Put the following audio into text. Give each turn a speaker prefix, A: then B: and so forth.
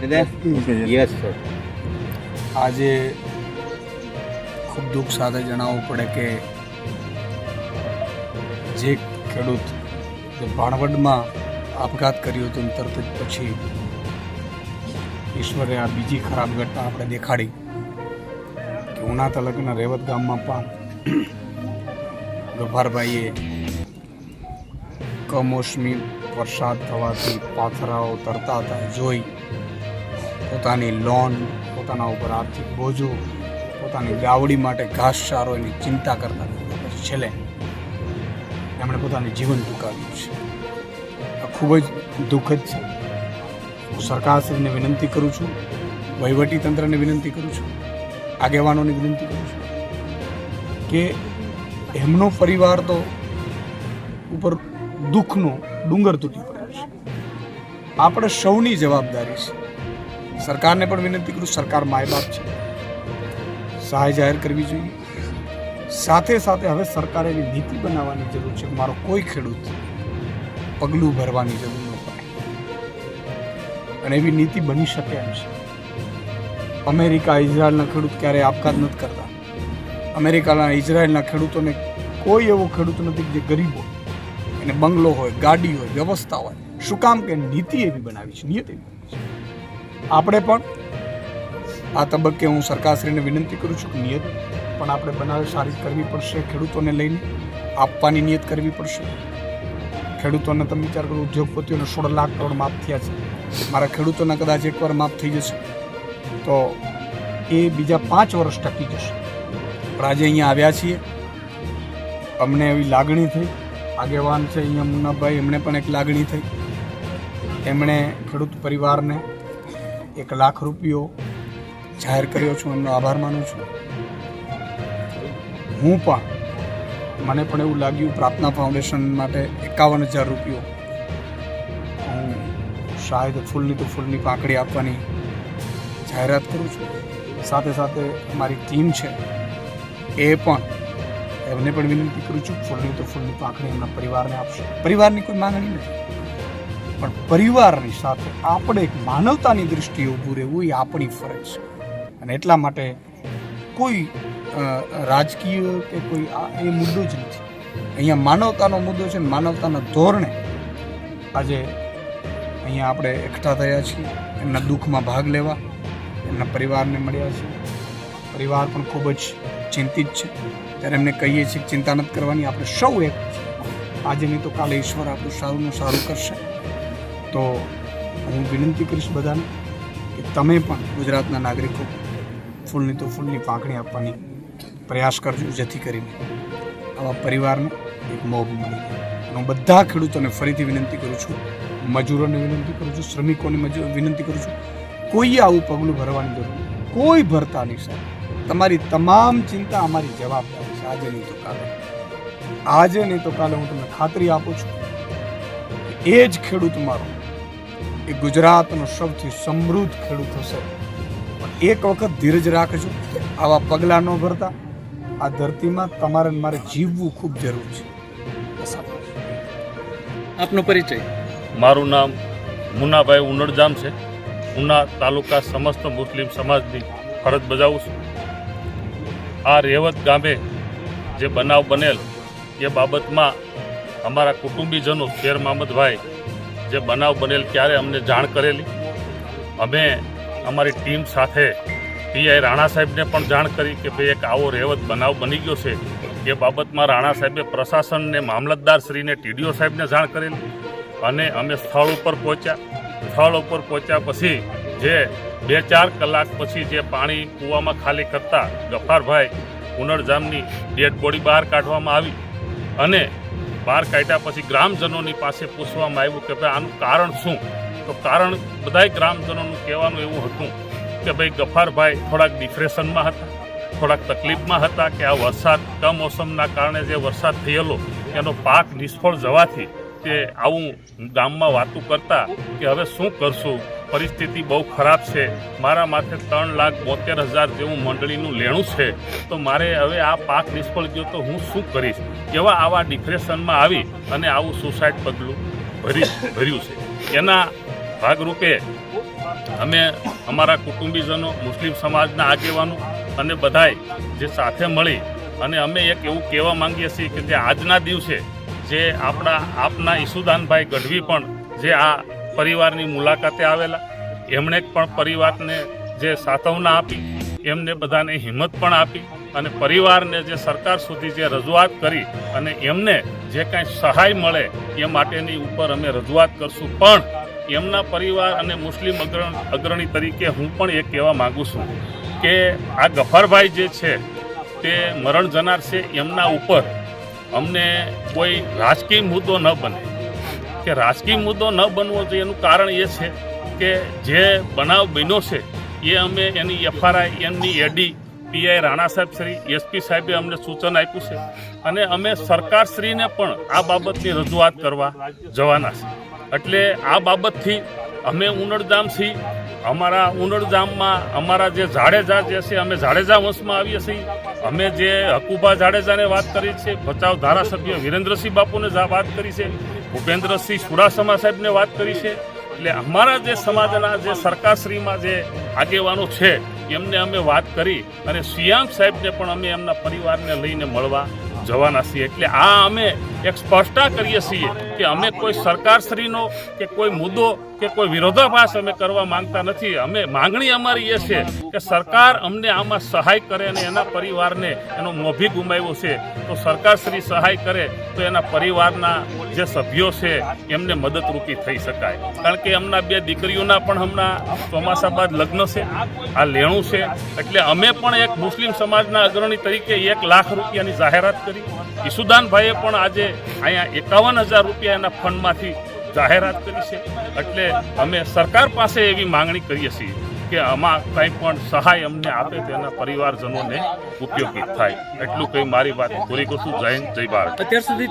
A: Yes sir
B: આજે ખૂબ દુઃખ સાથે જણાવવું પડે કે જે ખેડૂત જે ભાણવડમાં આપઘાત કર્યો હતો તરત જ પછી ઈશ્વરે આ બીજી ખરાબ ઘટના આપણે દેખાડી કે ઉના તાલુકાના રેવત ગામમાં પણ ગભારભાઈએ કમોસમી વરસાદ થવાથી પાથરાઓ તરતા હતા. જોઈ પોતાની લોન, પોતાના ઉપર આર્થિક બોજો, પોતાની ગાવડી માટે ઘાસચારો એની ચિંતા કરતા છેલ્લે એમણે પોતાનું જીવન ટૂંકાવ્યું છે. આ ખૂબ જ દુઃખદ છે. હું સરકારશ્રીને વિનંતી કરું છું વહીવટી તંત્રને વિનંતી કરું છું, આગેવાનોને વિનંતી કરું છું કે એમનો પરિવાર તો ઉપર દુઃખનો ડુંગર તૂટી પડ્યો છે. આપણે સૌની જવાબદારી છે. સરકારને પણ વિનંતી કરું, સરકાર માય બાપ છે. સહાય જાહેર કરવી જોઈએ. સાથે સાથે હવે સરકારે એવી નીતિ બનાવવાની જરૂર છે મારો કોઈ ખેડૂત પગલું ભરવાની જરૂર ન પડે. અને એવી નીતિ બની શકે એમ છે. અમેરિકા ઇઝરાયલના ખેડૂત ક્યારેય આપઘાત નથી કરતા. અમેરિકાના ઇઝરાયલના ખેડૂતોને કોઈ એવો ખેડૂત નથી જે ગરીબ હોય, એને બંગલો હોય, ગાડી હોય, વ્યવસ્થા હોય. શું કામ કે નીતિ એવી બનાવી છે, નિયત એવી. આપણે પણ આ તબક્કે હું સરકારશ્રીને વિનંતી કરું છું કે નિયત પણ આપણે બનાવે સારી કરવી પડશે, ખેડૂતોને લઈને આપવાની નિયત કરવી પડશે. ખેડૂતોને તમે વિચાર કરો, ઉદ્યોગપતિઓને સોળ લાખ કરોડ માફ થયા છે. મારા ખેડૂતોને કદાચ એકવાર માફ થઈ જશે. તો એ બીજા પાંચ વર્ષ ટકી જશે. પણ આજે અહીંયા આવ્યા છીએ. અમને એવી લાગણી થઈ. આગેવાન છે અહીંયા મુન્નાભાઈ, એમણે પણ એક લાગણી થઈ. એમણે ખેડૂત પરિવારને એક લાખ રૂપિયો જાહેર કર્યો છું, એમનો આભાર માનું છું. હું પણ મને પણ એવું લાગ્યું પ્રાર્થના ફાઉન્ડેશન માટે એકાવન હજાર રૂપિયો હું શાયદ ફૂલની તો ફૂલની પાંખડી આપવાની જાહેરાત કરું છું. સાથે સાથે મારી ટીમ છે, એ પણ એમને પણ વિનંતી કરું છું, ફૂલની તો ફૂલની પાંખડી એમના પરિવારને આપશે. પરિવારની કોઈ માંગણી નથી. પણ પરિવારની સાથે આપણે એક માનવતાની દૃષ્ટિએ ઊભું રહેવું એ આપણી ફરજ છે. અને એટલા માટે કોઈ રાજકીય કે કોઈ એ મુદ્દો જ નથી. અહીંયા માનવતાનો મુદ્દો છે માનવતાના ધોરણે આજે અહીંયા આપણે એકઠા થયા છીએ, એમના દુઃખમાં ભાગ લેવા, એમના પરિવારને મળ્યા છે પરિવાર પણ ખૂબ જ ચિંતિત છે. ત્યારે એમને કહીએ છીએ ચિંતા નથી કરવાની, આપણે સૌ એક આજે નહીં તો કાલે ઈશ્વર આપણું સારું ને સારું કરશે. તો હું વિનંતી કરીશ બધાને કે તમે પણ ગુજરાતના નાગરિકો ફૂલની તો ફૂલની પાંખડી આપવાની પ્રયાસ કરજો, જેથી કરીને આવા પરિવારને એક મોભ મળી હું બધા ખેડૂતોને ફરીથી વિનંતી કરું છું, મજૂરોને વિનંતી કરું છું, શ્રમિકોને વિનંતી કરું છું કોઈએ આવું પગલું ભરવાની જરૂર કોઈ ભરતા નહીં, સાહેબ. તમારી તમામ ચિંતા અમારી જવાબદારી છે. આજે નહીં તો કાલે. આજે નહીં તો કાલે હું તમને ખાતરી આપું છું એ જ ખેડૂત મારો એ ગુજરાતનો સૌથી સમૃદ્ધ ખેડૂત હશે. પણ એક વખત ધીરજ રાખજો આવા પગલાં ન ભરતા. આ ધરતીમાં તમારે મારે જીવવું ખૂબ જરૂર છે.
C: આપનો પરિચય.
D: મારું નામ મુનાભાઈ ઉનડજામ છે. ઉના તાલુકા સમસ્ત મુસ્લિમ સમાજની ફરજ બજાવું છું. આ રેવત ગામે જે બનાવ બનેલ એ બાબતમાં અમારા કુટુંબીજનો શેર મામદભાઈ જે બનાવ બનેલ ત્યારે અમને જાણ કરેલી. અમે અમારી ટીમ સાથે પીઆઈ રાણા સાહેબને પણ જાણ કરી કે ભાઈ એક આવો રેવત બનાવ બની ગયો છે. એ બાબતમાં રાણા સાહેબે પ્રશાસનને મામલતદાર શ્રીને ટીડીઓ સાહેબને જાણ કરેલી અને અમે સ્થળ ઉપર પહોંચ્યા. સ્થળ ઉપર પહોંચ્યા પછી જે બે ચાર કલાક પછી જે પાણી કૂવામાં ખાલી કરતા ગફારભાઈ ઉનળજામની ડેડ બોડી બહાર કાઢવામાં આવી. અને બહાર કાઢ્યા પછી ગ્રામજનોની પાસે પૂછવામાં આવ્યું કે ભાઈ, આનું કારણ શું? તો કારણ બધાય ગ્રામજનોનું કહેવાનું એવું હતું કે ભાઈ ગફારભાઈ થોડાક ડિપ્રેશનમાં હતા, થોડાક તકલીફમાં હતા કે આ વરસાદ કમોસમના કારણે જે વરસાદ થયેલો, એનો પાક નિષ્ફળ જવાથી તે આવું ગામમાં વાતું કરતા કે હવે શું કરશું? પરિસ્થિતિ બહુ ખરાબ છે. મારા માથે ત્રણ લાખ બોતેર હજાર જેવું મંડળીનું લેણું છે. તો મારે હવે આ પાક નિષ્ફળ ગયો તો હું શું કરીશ? કેવા આવા ડિપ્રેશનમાં આવી અને આવું સુસાઇડ પગલું ભરી ભર્યું છે. એના ભાગરૂપે અમે અમારા કુટુંબીજનો, મુસ્લિમ સમાજના આગેવાનો અને બધાય જે સાથે મળી અને અમે એક એવું કહેવા માંગીએ છીએ કે જે આજના દિવસે જે આપણા આપના ઈસુદાનભાઈ ગઢવી પણ જે આ પરિવારની મુલાકાતે આવેલા. એમણે પણ પરિવારને જે સાતવના આપી, એમને બધાને હિંમત પણ આપી અને પરિવારને જે સરકાર સુધી જે રજૂઆત કરી અને એમને જે કાંઈ સહાય મળે એ માટેની ઉપર અમે રજૂઆત કરશું. પણ એમના પરિવાર અને મુસ્લિમ અગ્રણ, અગ્રણી તરીકે હું પણ એ કહેવા માગું છું કે આ ગફારભાઈ જે છે, તે મરણ જનાર છે. એમના ઉપર અમને કોઈ રાજકીય મુદ્દો ન બને. કે રાજકીય મુદ્દો ન બનવો જોઈએ એનું કારણ એ છે કે જે બનાવ બન્યો છે, એ અમે એની એફઆરઆઈ એમની એડી પીઆઈ રાણા સાહેબ, શ્રી એસપી સાહેબે અમને સૂચન આપ્યું છે અને અમે સરકારશ્રીને પણ આ બાબતની રજૂઆત કરવા જવાના છે. એટલે આ બાબતથી અમે ઉનડધામથી અમારા ઉનડધામમાં અમારા જે જાડેજા જે છે, અમે જાડેજા વંશમાં આવીએ છીએ. અમે જે હકુભા જાડેજાને વાત કરી છે, ભચાઉ ધારાસભ્ય વિરેન્દ્રસિંહ બાપુને વાત કરી છે. ભૂપેન્દ્રસિંહ ચુડાસમા સાહેબને વાત કરી છે. એટલે અમારા જે સમાજના જે સરકારશ્રીમાં જે આગેવાનો છે, એમને અમે વાત કરી અને સિયામ સાહેબને પણ અમે એમના પરિવારને લઈને મળવા જવાના છીએ. એટલે આ અમે એક સ્પષ્ટતા કરીએ છીએ કે અમે કોઈ સરકારશ્રીનો કે કોઈ મુદ્દો કે કોઈ વિરોધાભાસ અમે કરવા માંગતા નથી. અમે માંગણી અમારી એ છે કે સરકાર અમને આમાં સહાય કરે અને એના પરિવારને એનો મોભી ગુમાવ્યો છે. તો સરકારશ્રી સહાય કરે તો એના પરિવારના જે સભ્યો છે, એમને મદદરૂપી થઈ શકાય. કારણ કે એમના બે દીકરીઓના પણ હમણાં ચોમાસા બાદ લગ્ન છે, આ લેણું છે. એટલે અમે પણ એક મુસ્લિમ સમાજના અગ્રણી તરીકે એક લાખ રૂપિયાની જાહેરાત કરી. ઈસુદાનભાઈએ પણ આજે અહીંયા એકાવન હજાર રૂપિયા એના ફંડમાંથી જાહેરાત કરી છે. એટલે અમે સરકાર પાસે એવી માંગણી કરીએ છીએ કે આમાં કંઈ પણ સહાય અમને આપે તેના પરિવારજનોને ઉપયોગી થાય. એટલું કંઈ મારી વાત. પૂરી કરશું. જય જય ભારત.
C: અત્યાર સુધી